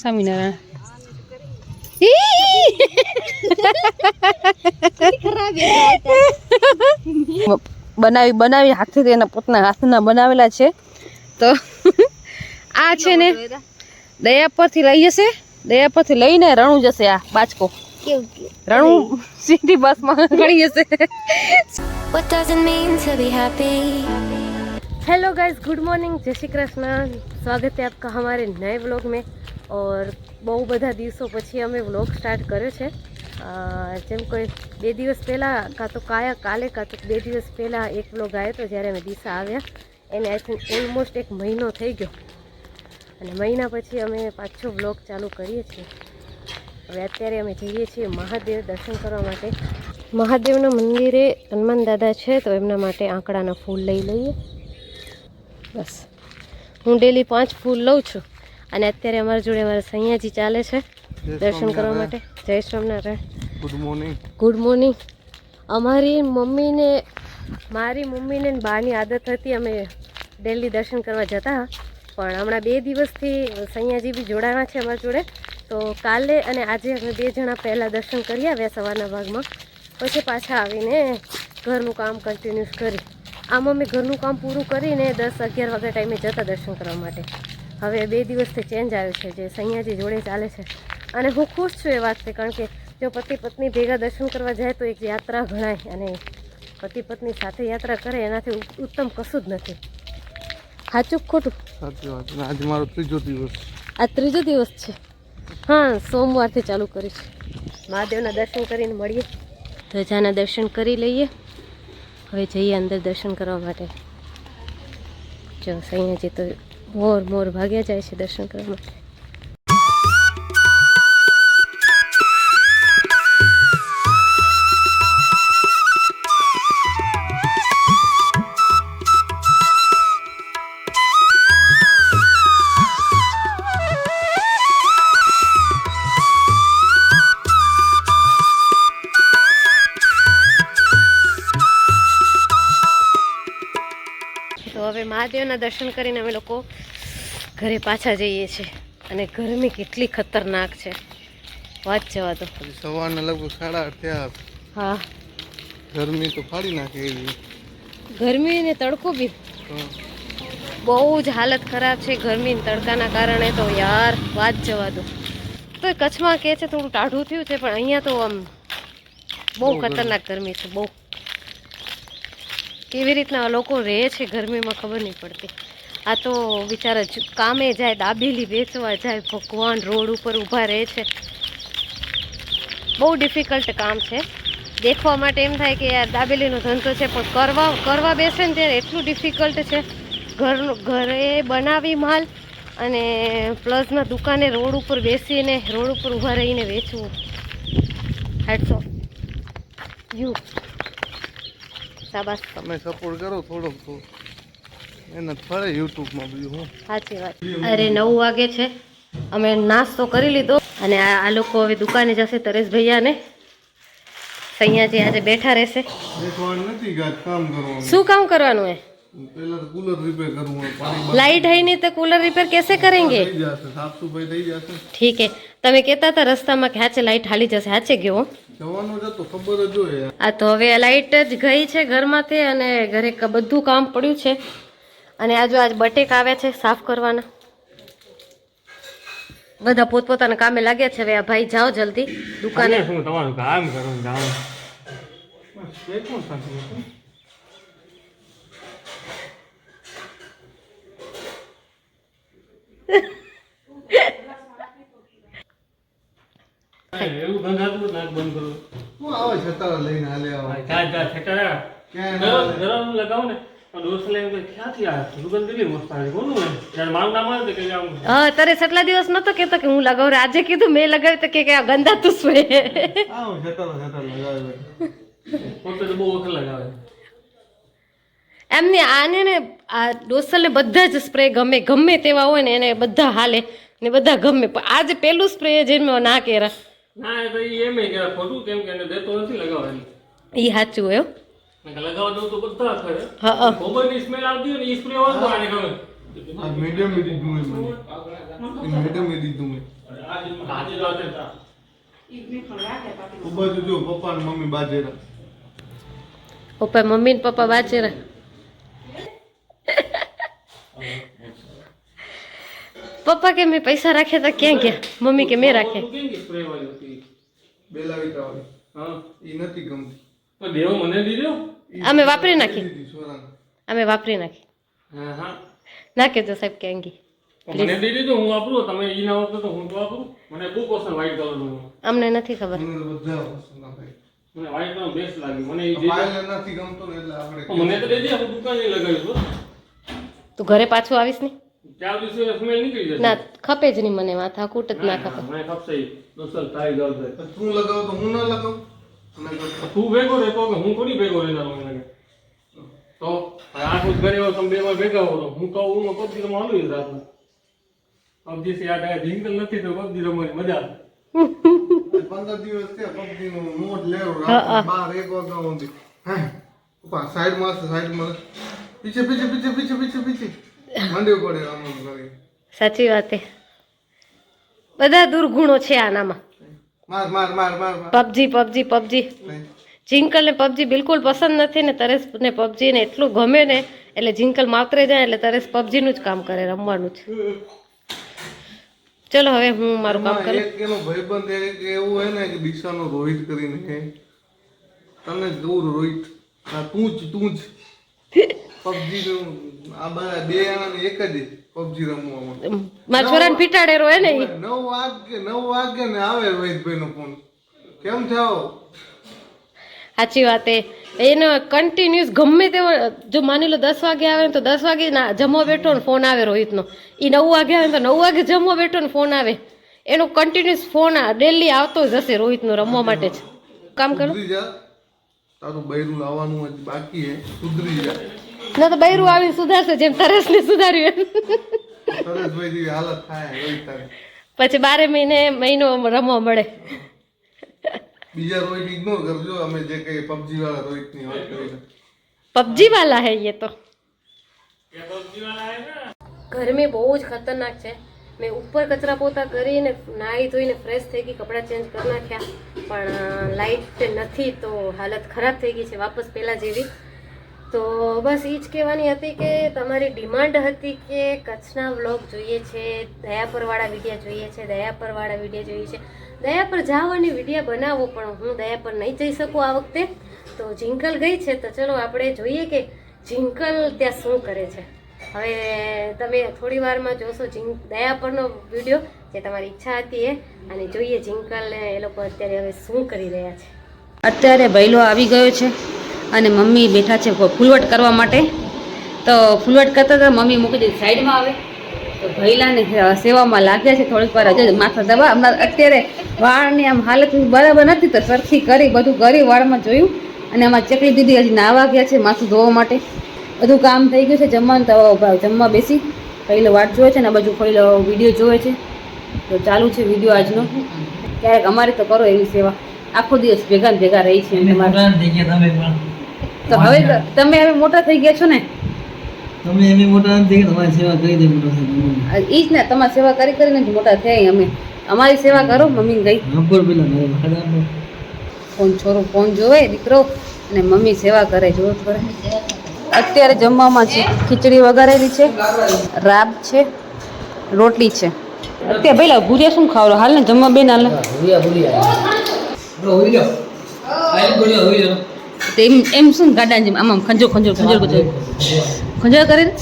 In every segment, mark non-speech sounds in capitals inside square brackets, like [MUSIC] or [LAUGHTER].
સ્વામિનારાયણ બનાવી બનાવી હાથથી એના પોતાના હાથના બનાવેલા છે. તો આ છે ને દયા પરથી લઈ જશે. દયા પરથી લઈને રણું જશે આ બાચકો રણું સીધી બસમાં ગણી જશે. What doesn't mean to be happy? Hello guys good morning जय श्री कृष्ण स्वागत है आपका हमारे नए व्लॉग में और બહુ બધા દિવસો પછી અમે વ્લોગ સ્ટાર્ટ કર્યો છે અ, જેમ કોઈ બે દિવસ પહેલાં કાં તો કાયા કાલે કાં તો બે દિવસ પહેલાં એક વ્લોગ આવ્યો હતો જ્યારે અમે દિશા આવ્યા એને આઈ થિંક ઓલમોસ્ટ એક મહિનો થઈ ગયો અને મહિના પછી અમે પાછો વ્લોગ ચાલુ કરીએ છીએ હવે અત્યારે અમે જઈએ છીએ મહાદેવ દર્શન કરવા માટે મહાદેવના મંદિરે હનુમાન દાદા છે તો એમના માટે આંકડાના ફૂલ લઈ લઈએ બસ. હું ડેલી પાંચ ફૂલ લઉં છું અને અત્યારે અમારા જોડે અમારા સૈયાજી ચાલે છે દર્શન કરવા માટે. જય Swaminarayan. Good morning good morning અમારી મમ્મીને મારી મમ્મીને બાની આદત હતી અમે ડેલી દર્શન કરવા જતા. પણ હમણાં બે દિવસથી સૈયાજી બી જોડાણા છે અમારા જોડે. તો કાલે અને આજે અમે બે જણા પહેલાં દર્શન કરી આવ્યા સવારના ભાગમાં. પછી પાછા આવીને ઘરનું કામ કન્ટિન્યુઅસ કરી આમ અમે ઘરનું કામ પૂરું કરીને દસ અગિયાર વાગ્યા ટાઈમે જતા દર્શન કરવા માટે. હવે બે દિવસથી ચેન્જ આવ્યો છે જે સૈયાજી જોડે ચાલે છે. અને હું ખુશ છું એ વાતથી કારણ કે જો પતિ પત્ની ભેગા દર્શન કરવા જાય તો એક યાત્રા ગણાય અને પતિ પત્ની સાથે યાત્રા કરે એનાથી ઉત્તમ કશું જ નથી. સાચું ખોટું? સાચી વાત આજે મારો ત્રીજો દિવસ આ ત્રીજો દિવસ છે? હા સોમવારથી ચાલુ કરીશ. મહાદેવના દર્શન કરીને મળીએ. ધજાના દર્શન કરી લઈએ. હવે જઈએ અંદર દર્શન કરવા માટે. જો સૈયાજી તો મોર મોર ભાગ્યા જાય છે દર્શન કરવા માટે. મહાદેવના દર્શન કરીને અમે લોકો ઘરે પાછા જઈએ છીએ. અને ગરમી કેટલી ખતરનાક છે. વાત જવા દો. હજી સવારના લગભગ સાડા આઠ થયા. હા. ગરમી તો ફાડી નાખે એવી. ગરમી ને તડકો બી. બહુ જ હાલત ખરાબ છે ગરમી તડકાના કારણે તો યાર વાત જવા દો. તો કચ્છમાં કહે છે થોડું ટાઢું થયું છે પણ અહીંયા તો આમ બહુ ખતરનાક ગરમી છે બહુ. કેવી રીતના લોકો રહે છે ગરમીમાં ખબર નહીં પડતી. આ તો બિચારા કામે જાય, દાબેલી વેચવા જાય, ભગવાન રોડ ઉપર ઊભા રહે છે. બહુ ડિફિકલ્ટ કામ છે. દેખવા માટે એમ થાય કે યાર, દાબેલીનો ધંધો છે, પણ કરવા કરવા બેસે ને ત્યારે એટલું ડિફિકલ્ટ છે. ઘરનું ઘરે બનાવી માલ અને પ્લસમાં દુકાને રોડ ઉપર બેસીને, રોડ ઉપર ઊભા રહીને વેચવું. હેડસો યુ શાબાશ. તમે સપોર્ટ કરો થોડો તો. એને ફરે યુટ્યુબમાં બીજું હું. સાચી વાત. અરે નવ વાગે છે. અમે નાસ્તો કરી લીધો અને આ લોકો હવે દુકાને જશે તરેશ ભૈયાને. સૈયાજી આજે બેઠા રહેશે. શું કામ કરવાનું હે પહેલા તો કુલર રિપેર કરવું હોય પાણી લાઈટ હઈ નહીં તો કુલર રિપેર કેસે કરેંગે? થઈ જશે સાફ સફાઈ થઈ જશે. ઠીક હે. તમે કહેતા હતા રસ્તામાં કે હાચે લાઈટ હાલી જશે. હાચે ગયો હો? જવાનું જ હતું ખબર જ હોય આ તો હવે લાઇટ જ ગઈ છે ઘરમાંથી અને ઘરે બધું કામ પડ્યું છે. અને આજુ આજ બટેક આવ્યા છે સાફ કરવાના. બધા પોતપોતાના કામે લાગ્યા છે હવે આ ભાઈ જાઓ જલ્દી દુકાને. તમારું કામ કરું હતું? [LAUGHS] એવું નાક બંધ કરું. હું આવે છતાં લઈને હાલે આવે. ગરમ લગાવું ને. તારે સટલા દિવસ નતો કેતો કે હું લગાવ. આજે કીધું મેં લગાવ્યું તો કે ગંદા તું લગાવે. એમને આને ને આ ડોસલને બધા જ સ્પ્રે ગમે ગમે તેવા હોય ને એને બધા હાલે ને બધા ગમે. પણ આજે પેલું સ્પ્રે જે મેં ના કેરા ના એ તો ઈ એમ કે ખોટું કેમ કે એને દેતો નથી લગાવવાની. એ સાચું. નકર લગાવવા દઉં તો બધા કરે. હા. ગોબરની સ્મેલ આવતી હોય ને ઈ સ્પ્રે હોય તો આને ગમે મેડમ એ દીધું મેં મેડમ એ દીધું મેં આજે તો આજે તો. તો બાજુ જો પપ્પા ને મમ્મી બાજેરા. પપ્પા મમ્મી ને પપ્પા વાંચે રે પપ્પા કે મેં પૈસા રાખ્યા હતા ક્યાં ગયા મમ્મી કે મેં રાખ્યા તું કેમ કે spray વાળી હતી? બેલાવી વાળી હા એ નથી ગમતી તો દેવો મને દીધો ઈ અમે વાપરી નાખી. દીધી સોરાને. અમે વાપરી નાખી હા હા નાખી દો સાહેબ ક્યાં ગઈ તો મને દઈ દેજો હું વાપરું તમે ઈ ના વાપરો તો હું તો વાપરું મને બહુ પસંદ વ્હાઈટ કલરનું અમને નથી ખબર. મને તો બધા પસંદ આવે મને વ્હાઈટ કલર બેસ્ટ લાગ્યું મને ઈ દઈ દે. ફાઇલ નથી ગમતો ને એટલે આપણે તો મને તો દઈ દે હું દુકાને લગાવીશ. હો. તું ઘરે પાછું આવીશ ને? ચાર દિવસે સ્મેલ નીકળી જશે. ના ખપે જ નહીં મને માથા કૂટ જ ના ખપે. મને ખપશે ઈ. દોસ્તર તારી ગર્લ છે. તો તું લગાવ તો હું ના લગાવું? અને કરતા. તું ભેગો રહેતો કે હું થોડી ભેગો રહેનારો મને લાગે. તો આઠ વાગે ઘરે આવો તમે બે વાર ભેગા હો તો હું કહું હું પબજી રમવા આવું જ રાતના. પબજી થી યાદ આવે જિંગલ નથી તો પબજી રમવાની મજા આવે. પંદર દિવસ થયા PUBG નું નોટ લેવો રાત્રે બાર એક વાગ્યા સુધી. હે? પપ્પા સાઈડમાં સાઈડમાં પીછે પીછે પીછે પીછે પીછે પીછે. સાચી વાત છે બધા દુર્ગુણો છે આનામાં. માર માર માર માર માર. PUBG PUBG PUBG. જિંકલ ને પબજી બિલકુલ પસંદ નથી ને તરેસ ને પબજી ને એટલું ગમે ને એટલે જિંકલ માવતરે જાય એટલે તરેશ પબજી નું જ કામ કરે રમવાનું જ. ચલો હવે હું મારું કામ કરું. એક એનો ભાઈબંધ એક એવું હોય ને કે દિશાનો રોહિત કરીને છે તને દૂર રોહિત તું જ તું જ. [LAUGHS] પબજી આ બે જણાને એક જ પબજી રમવામાં. મારા છોરાને પીટાડેરો હે ને ઈ. વાગે નવ વાગે ને આવે રોહિતભાઈ નો ફોન કેમ સાચી વાત એ એનો કન્ટિન્યુઅસ ગમે તેવો જો માની લો દસ વાગે આવે ને તો દસ વાગે ના જમવા બેઠો ને ફોન આવે રોહિતનો. એ નવ વાગે આવે ને તો નવ વાગે જમવા બેઠો ને ફોન આવે. એનો કન્ટિન્યુઅસ ફોન ડેલી આવતો જ હશે રોહિતનો રમવા માટે જ. કામ કરો. તારું બૈરું લાવવાનું બાકી હે. સુધરી જા. ના તો બૈરું આવી સુધારશે જેમ તરસ ને સુધાર્યું પછી બારે મહિને મહિનો રમવા મળે. બીજા રોહિત ઇગ્નોર કરજો અમે જે કઈ પબજી વાળા રોહિતની વાત કરી પબજી વાળા હે યે તો ગરમી બહુ જ ખતરનાક છે. મેં ઉપર કચરા પોતા કરીને નાહી ધોઈને ફ્રેશ થઈ ગઈ કપડાં ચેન્જ કરી નાખ્યા. પણ લાઇટ નથી તો હાલત ખરાબ થઈ ગઈ છે વાપસ પહેલાં જેવી. તો બસ એ જ કહેવાની હતી કે તમારી ડિમાન્ડ હતી કે કચ્છના વ્લોગ જોઈએ છે, દયાપરવાળા વિડીયા જોઈએ છે, દયાપરવાળા વિડીયા જોઈએ છે. દયાપર અને વિડીયા બનાવો, પણ હું દયાપર નહીં જઈ શકું આ વખતે. તો જિંકલ ગઈ છે, તો ચલો આપણે જોઈએ કે જિંકલ ત્યાં શું કરે છે. હવે તમે થોડી વારમાં જોશો જિંક દયાપરનો વીડિયો જે તમારી ઈચ્છા હતી એ. અને જોઈએ જિંકલને એ લોકો અત્યારે હવે શું કરી રહ્યા છે. અત્યારે ભૈલો આવી ગયો છે. અને મમ્મી બેઠા છે ફૂલવટ કરવા માટે. તો ફૂલવટ કરતા હતા, મમ્મી મૂકી દીધી સાઈડમાં આવે તો ભૈલાને સેવામાં લાગ્યા છે થોડીક વાર, હજુ માથા દબા હમણાં અત્યારે વાળની આમ હાલત બરાબર નથી, તો સરખી કરી, બધું કરી વાળમાં જોયું. અને આમાં ચકલી દીદી હજી નાવા ગયા છે માથું ધોવા માટે. બધું કામ થઈ ગયું છે, જમવાનું તો જમવા બેસી. પહેલો વાટ જોવે છે ને આ બાજુ પહેલો વીડિયો જોવે છે. તો ચાલુ છે વીડિયો આજનો. ક્યારેક અમારે તો કરો એવી સેવા. આખો દિવસ ભેગા ભેગા રહી છે તો હવે તમે હવે મોટા થઈ ગયા છો ને? તમે એમ મોટા નથી કે તમારી સેવા કરી દે મોટા થઈ ઈ જ ને તમારી સેવા કરી કરીને જ મોટા થયા અમે. અમારી સેવા કરો મમ્મી ગઈ નંબર પેલા મારે ખાડા ફોન છોરો ફોન જોવે દીકરો અને મમ્મી સેવા કરે જો થોડા. અત્યારે જમવામાં છે ખીચડી વઘારેલી છે રાબ છે રોટલી છે. અત્યારે ભાઈ ભૂરિયા શું ખાવ હાલ ને જમવા બેન હાલ ભૂરિયા ભૂરિયા તો એમ એમ શું ગાડા જેમ આમ ખંજો ખંજો ખંજો ખંજો ખંજો કરે ને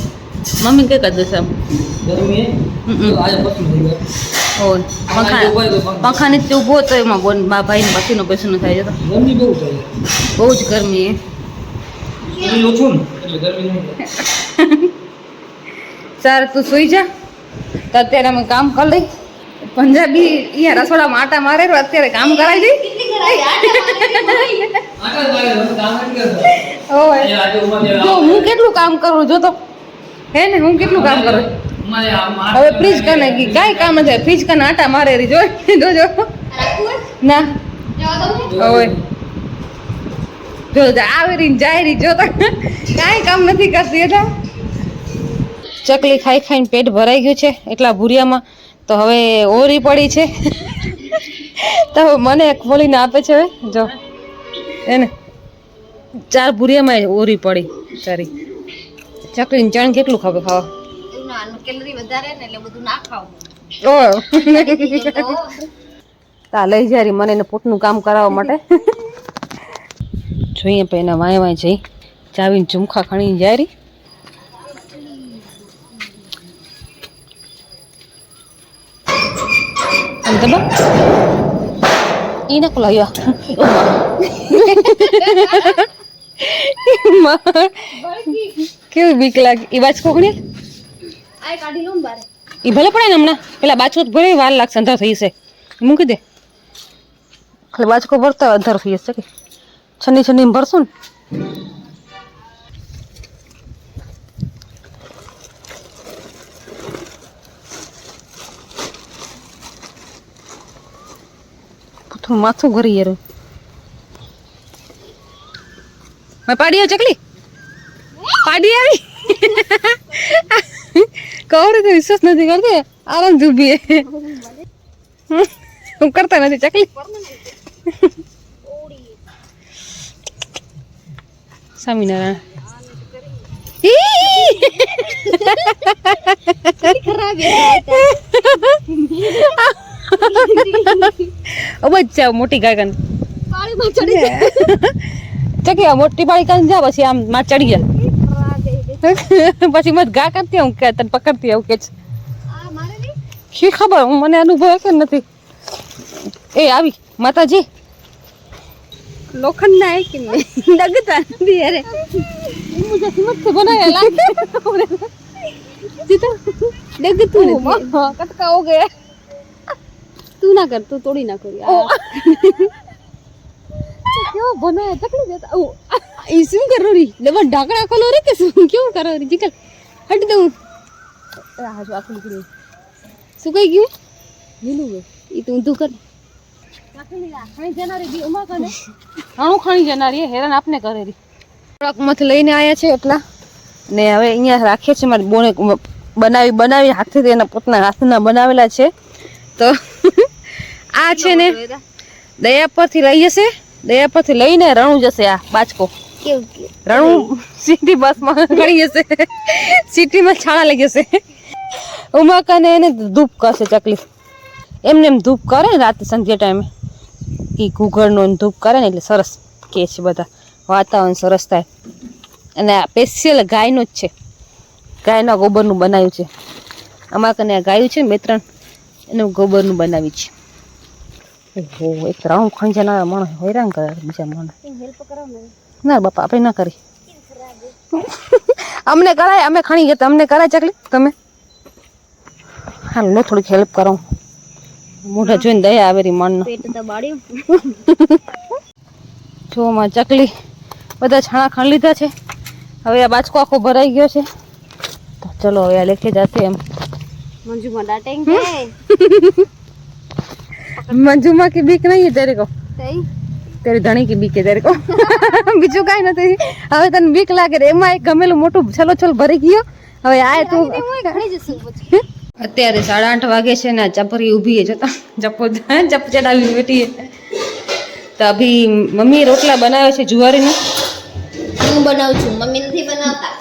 મમ્મી કઈ કરી દેશે આમ પંખા નીચે ઊભો તો એમાં બોન બા ભાઈ પસીનો પસીનો થાય જતો બહુ જ ગરમી એ. સારું તું સુઈ જા. તો અત્યારે અમે કામ કરી લઈ. પંજાબી અહીંયા રસોડામાં આટા મારે અત્યારે કામ આજે ઉમાને જો હું કેટલું કામ કરું જો તો. હે ને હું કેટલું કામ કરું? હવે ફ્રીજ કને કાંઈ કામ છે ફ્રીજ કને આટા મારે રહી જો જોજો ના. હવે જો આવી રીને જાય રહી જો તો. કાંઈ કામ નથી કરતી એટલે. ચકલી ખાઈ ખાઈને પેટ ભરાઈ ગયું છે એટલા ભૂરિયામાં. તો હવે ઓરી પડી છે. તો મને ખોલીને આપે છે હવે જો. એને. ચાર ભૂરિયામાં ઓરી પડી તારી. ચકલીને ચણ કેટલું ખાવે ખાવા? કેલરી વધારે ને એટલે બધું ના ખાવું. તા લઈ જાય મને એને પોતનું કામ કરાવવા માટે. જોઈએ પછી એના વાય વાય જઈ. ચાવીને ઝુમખા ખણી જાય રી આમ તો બા ઈ ના ખોલાવ્યા કેવી બીક લાગે એ બાજ કોકડી આ કાઢી લઉં ને બારે ઈ ભલે પડે ને હમણાં પેલા બાજકો ભરે વાર લાગશે અંધાર થઈ જશે મૂકી દે ખાલી બાજકો ભરતા અંધાર થઈ જશે કે છન્ની છન્ની ભરશું ને થોડું માથું ઘરી યાર મેં પાડી આવ ચકલી? પાડી આવી? કવર તો વિશ્વાસ નથી કરતી. આરામ ડૂબીએ હું કરતા નથી ચકલી. સ્વામિનારાયણ. ઈ! [LAUGHS] અબજ જાવ મોટી ગાય ચકી મોટી પાળી કરીને જા પછી આમ માં ચડી જાય પછી મત ગા કરતી હું કે તને પકડતી આવું કે શી ખબર હું મને અનુભવ કે નથી એ આવી માતાજી લોખંડ ના કે નગતા નથી અરે મુજે હિંમત થી બનાયા લાગે જીતો ડગતું કટકા હો ગયા તું ના કર તું તોડી ના કરી [LAUGHS] કેવો બનાય તકલી દેતા એ શું કરો રી? દબા ઢાંકણા ખોલો રે કે શું? કેવું કરો રી? જીકલ હટ દઉં. હા શું આખું નીકળ્યું. શું કહી ગયું? લીલું એ તું ઊંધું કર. ઘણું ખણી જનારી હેરાન આપને કરે રી. ટ્રકમાંથી લઈને આવ્યા છે એટલા. ને હવે અહીંયા રાખીએ છે મારી બોને બનાવી બનાવી હાથથી એના પોતાના હાથના બનાવેલા છે. તો આ છે ને? દયા પરથી લઈ જશે. દયા પરથી લઈને રણું જશે આ બાચકો રણું સિટી બસમાં ગણી જશે. સિટીમાં છાણા લઈ જશે. ઉમાકાને એને ધૂપ કરશે ચકલી એમને એમ ધૂપ કરે ને રાતે સંધ્યા ટાઈમે. એ ઘૂઘરનો ધૂપ કરે ને એટલે સરસ કે છે બધા. વાતાવરણ સરસ થાય. અને આ સ્પેશિયલ ગાયનું જ છે. ગાયના ગોબરનું બનાવ્યું છે. અમારા કને આ ગાયું છે ને બે ત્રણ. એનું ગોબરનું બનાવ્યું છે. ઓહો એક રાઉન્ડ ખણી જનારા માણસ હેરાન કરે બીજા માણસ. ના બાપા આપણે ના કરી. અમને કરાય અમે ખણી ગયા અમને કરાય ચકલી તમે? હા લો થોડીક હેલ્પ કરો. મોઢા જોઈને દયા આવે રી પેટ જો માં ચકલી બધા છાણા ખાણ લીધા છે. હવે આ બાચકો આખો ભરાઈ ગયો છે. તો ચલો હવે આ લેખે જાતે એમ. મંજુમાં ડાટેંગે મંજુમા કી બીક નહીં તારે કો? તેરી ધણી કી બીકે તેરે કો? [LAUGHS] બીજું કાઈ નથી. હવે તને બીક લાગે એમાં એક ગમેલું મોટું છલો છલ ભરી ગયો. હવે આ તું અત્યારે સાડા આઠ વાગે છે ને ચપરી ઊભી જતા. ચપો ચપ ચડાવી બેઠી તો અભી મમ્મી રોટલા બનાવ્યો છે જુવારી જુવારીનો? હું બનાવું છું. મમ્મી નથી બનાવતા.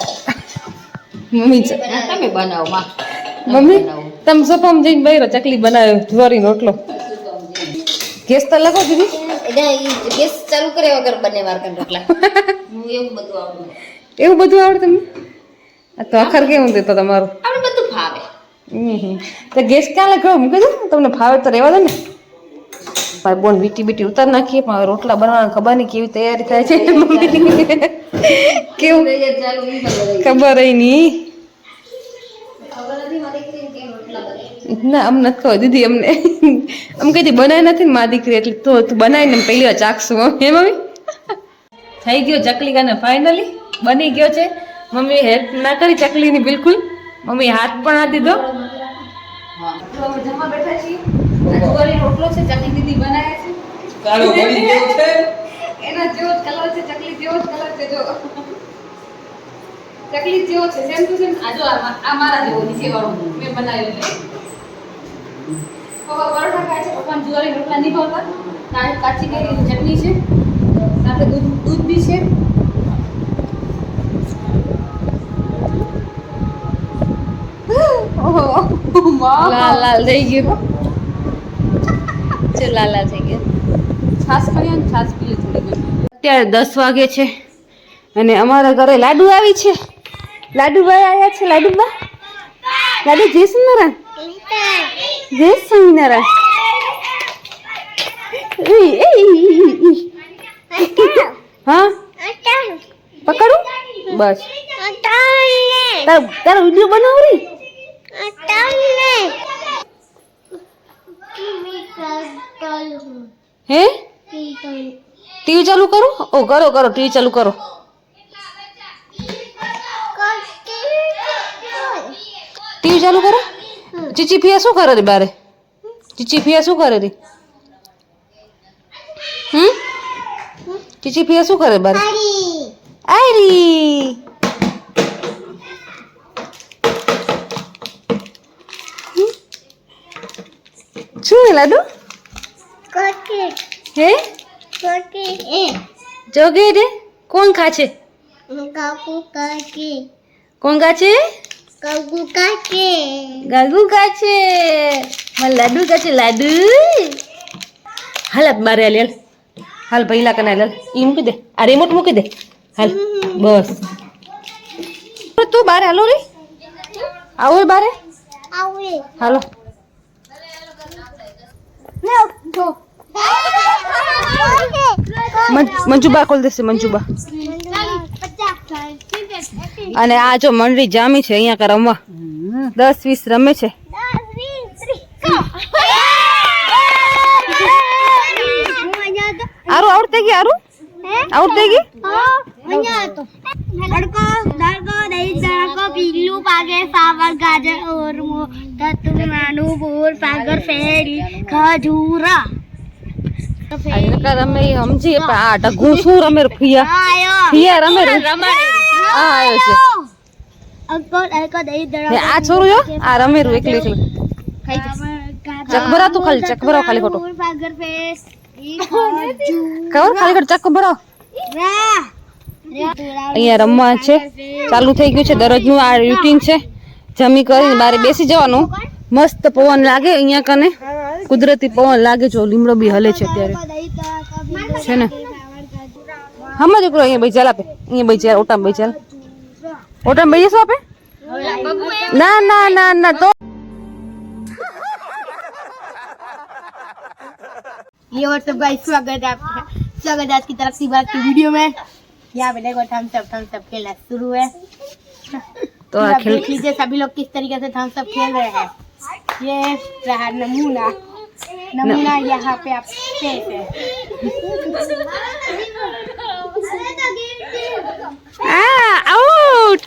મમ્મી તમે બનાવો મમ્મી તમે સોફામાં જઈને બૈરો ચકલી બનાવ્યો જુવારીનો રોટલો. ગેસ તો લખો દીદી. ગેસ ચાલુ કર્યા વગર બને વાર રોટલા. હું એવું બધું આવડે એવું બધું આવડે તમને? આ તો આખર કેવું દેતો તમારું? આપણે બધું ફાવે. તો ગેસ ક્યાં લગાવો? મૂકી દો તમને ફાવે તો રહેવા દો ને. ભાઈ બોન વીટી બીટી ઉતાર નાખીએ પણ હવે રોટલા બનાવવાની ખબર નહીં કેવી તૈયારી થાય છે. કેવું? ખબર નહીં ખબર નથી મારી કેમ કેમ રોટલા બને ના આમ નથી ખબર. દીદી અમને [LAUGHS] અમ કઈ બનાવી નથી ને મા દીકરી એટલે તો તું બનાવીને પહેલી વાર ચાખશું. હે મમ્મી? થઈ ગયો ચકલી કાને ફાઇનલી બની ગયો છે. મમ્મી હેલ્પ ના કરી ચકલીની બિલકુલ. મમ્મી હાથ પણ ના દીધો જમવા બેઠા છીએ. રોટલો છે ચકલી દીદી બનાવે છે. તારો વળી કેવું છે? એના જેવો જ કલર છે ચકલી જેવો જ કલર છે જો. તકલીફ જેવો છે સેમ ટુ સેમ આ જો આ મારા જેવો નીચે વાળો મેં બનાવ્યો છે. પપ્પા પરોઠા ખાય છે પપ્પા જુવારી રોટલા નહીં ભાવતા. કાચી કેરીની ચટણી છે. સાથે દૂધ દૂધ બી છે. લાલ લાલ થઈ ગયું. છે લાલ લાલ થઈ ગયું. છાસ કરીએ ને છાસ પી થોડી અત્યારે દસ વાગે છે અને અમારા ઘરે લાડુ આવી છે. લાડુભાઈ આવ્યા છે લાડુબા લાડુ જય સ્વામિનારાયણ જય સ્વામિનારાયણ ઉઈ, ઉઈ, ઉઈ, ઉઈ. હા પકડું બસ તારો તારો વીડિયો બનાવ રી હે ટીવી ચાલુ કરું ઓ કરો કરો ટીવી ચાલુ કરો ટીવી ચાલુ કરો ચીચી ફિયા શું કરે રે બારે? ચીચી ફિયા શું કરે રે? હમ? ચીચી ફિયા શું કરે બારે? આયરી? શું લાડુ? હે? જોગે રે? કોણ ખાશે? કોણ ખાશે? ગાગુ કાચે. મને લાડુ કાચે લાડુ. હાલ બારે હાલ હાલ હાલ પહેલા કના લેલ ઈ મૂકી દે. આ રિમોટ મૂકી દે. હાલ. બસ. તું બારે હાલો રે. આવો બારે. બારે હાલો. મંજુબા ખોલ દેશે મંજુબા. અને આ જો મંડળી જામી છે અહીંયા કા રમવા. દસ વીસ રમે છે. આરું આવડતે ગઈ? આરું આવડતે ગઈ તડકો તડકો દહીં તડકો પીલું પાકે સાવર ગાજર ઓરમો તતું નાનું બોર સાગર ફેરી ખજૂરા. રમે ઈ સમજી પણ આ ઢગું શું રમે ફિયા? આયો. ફિયા રમે આવ્યો છે. આ છોરું જો આ રમે રું એકલી એકલી. ચક ભરાવ તું ખાલી ચક ખાલી ખોટો. [LAUGHS] ખબર? ખાલી ખોટો ચક અહીંયા રમવા છે. ચાલુ થઈ ગયું છે. દરરોજનું આ રૂટીન છે. જમી કરીને બારે બેસી જવાનું. મસ્ત પવન લાગે અહીંયા કને કુદરતી પવન લાગે જો લીમડો બી હલે છે અત્યારે છે ને હમ દીકરો અહીંયા ભાઈ ચાલ આપે અહીંયા ભાઈ ચાલ ઓટામાં ભાઈ ચાલ ઓટામાં ભાઈ જશો આપે ના ના ના ના તો ये व्हाट्सअप गाइस स्वागत है आपका स्वागत है आज की तरफ से बात की वीडियो में यहाँ पे देखो थम्स अप थम्स अप खेलना शुरू है તો આ आप ખેલ देख लीजिए सभी लोग किस तरीके से थम्स अप खेल रहे हैं ये रहा नमूना नमूना यहाँ पे आप पेट है Ah, out!